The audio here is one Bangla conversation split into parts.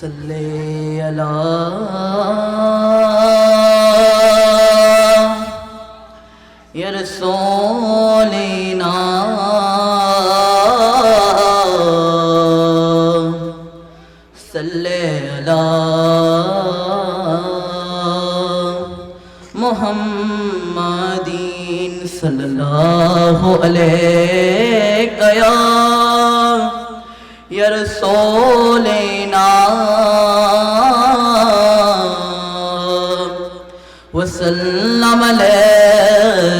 صل على يا رسولنا صل على محمد صلى الله عليه يرسولنا وسلم عليك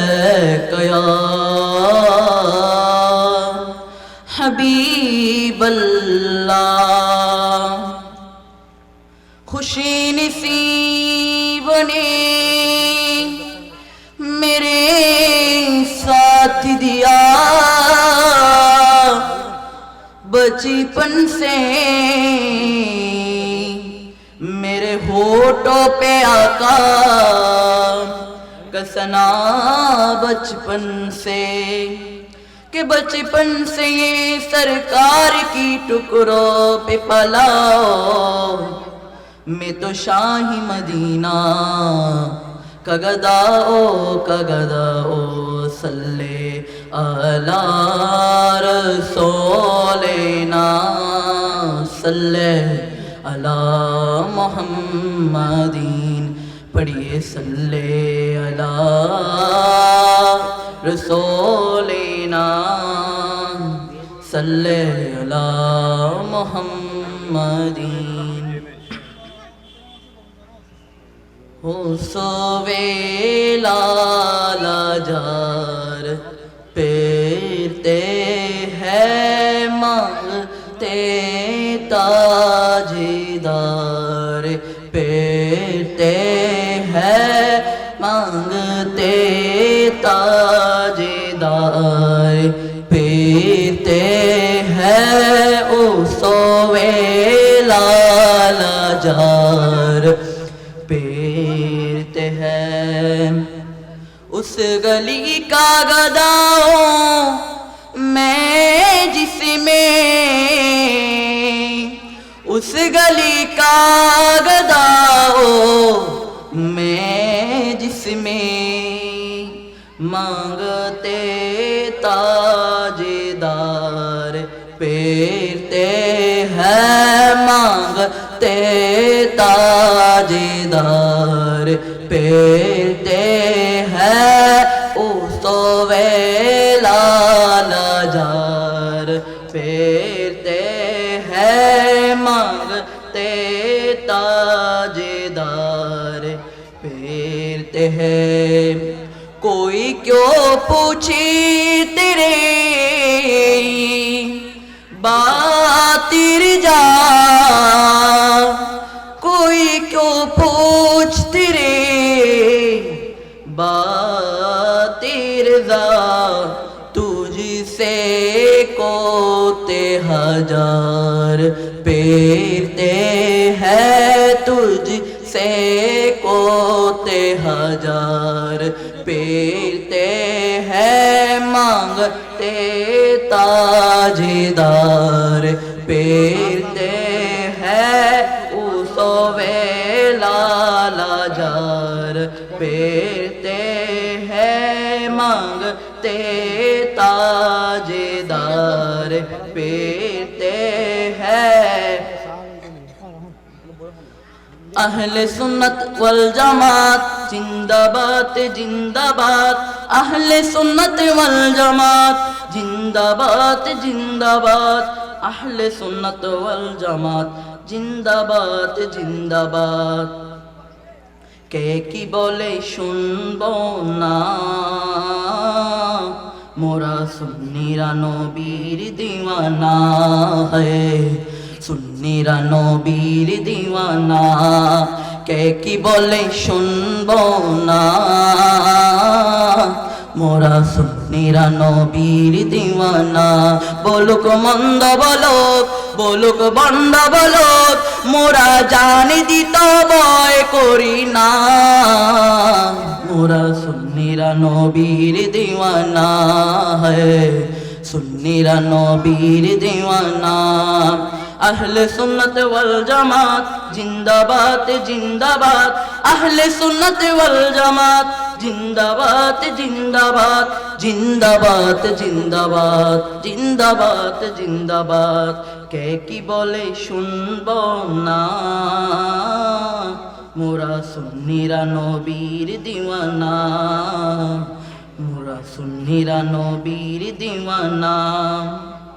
يا حبيب الله خوشی نصیب نے بچپن سے میرے ہوٹوں پہ آقا، کسنا بچپن سے، کہ بچپن سے یہ سرکار کی ٹکروں پہ پلا میں تو شاہی مدینہ کگدا او کگدا او على رسولنا صلی على محمدین پڑھیے صلی علی رسولنا صلی علی محمدین ہو سوے لالا جار پیرتے ہیں مانگتے تاجدار پیرتے ہیں مانگتے تاجدار پیرتے ہیں او سوے لالا جار گلی کا گدا میں جس میں اس گلی کا گدا میں جس میں مانگتے تاجدار پیرتے ہیں مانگتے تاجدار پیر پھیرتے ہیں۔ کوئی کیوں پوچھی تیرے؟ باتر جا۔ کوئی کیوں پوچھ تیرے؟ باتر جا۔ تجھ سے کوتے ہزار پیرتے ہیں۔ تجھ سے ہزار پیتے ہیں، مانگتے تاجدار پیتے ہیں اسوے لالا جار پیتے ہیں، مانگتے تاجدار پیتے ہیں۔ اہل سنت والجماعت জিন্দাবাদ জিন্দাবাদ, আহলে সুন্নত ওয়াল জামাত, জিন্দাবাদ জিন্দাবাদ, আহলে সুন্নত ওয়াল জামাত, জিন্দাবাদ জিন্দাবাদ। কে কি বলে শুনব না? মোরা সুন্নিরা নবীর দিওয়ানা হে, সুন্নিরা নবীর দিওয়ানা। কে কি বলে শুনব না? মোরা সুন্নিরা নবীর দিওয়ানা। বলুক মন্দ বলুক বলুক বন্ড বলুক, মোরা জানি দিত ভয় করি না। মোরা সুন্নিরা নবীর দিওয়ানা, হে সুন্নিরা নবীর দিওয়ানা। আহলে সুন্নত ওয়াল জামাত, জিন্দাবাদ জিন্দাবাদ। আহলে সুন্নত ওয়াল জামাত, জিন্দাবাদ জিন্দাবাদ। জিন্দাবাদ জিন্দাবাদ জিন্দাবাদ জিন্দাবাদ। কে কি বলে শুনব না? মোরা সুন্নিরা নবীর দিওয়ানা। মোরা সুন্নিরা নবীর দিওয়ানা।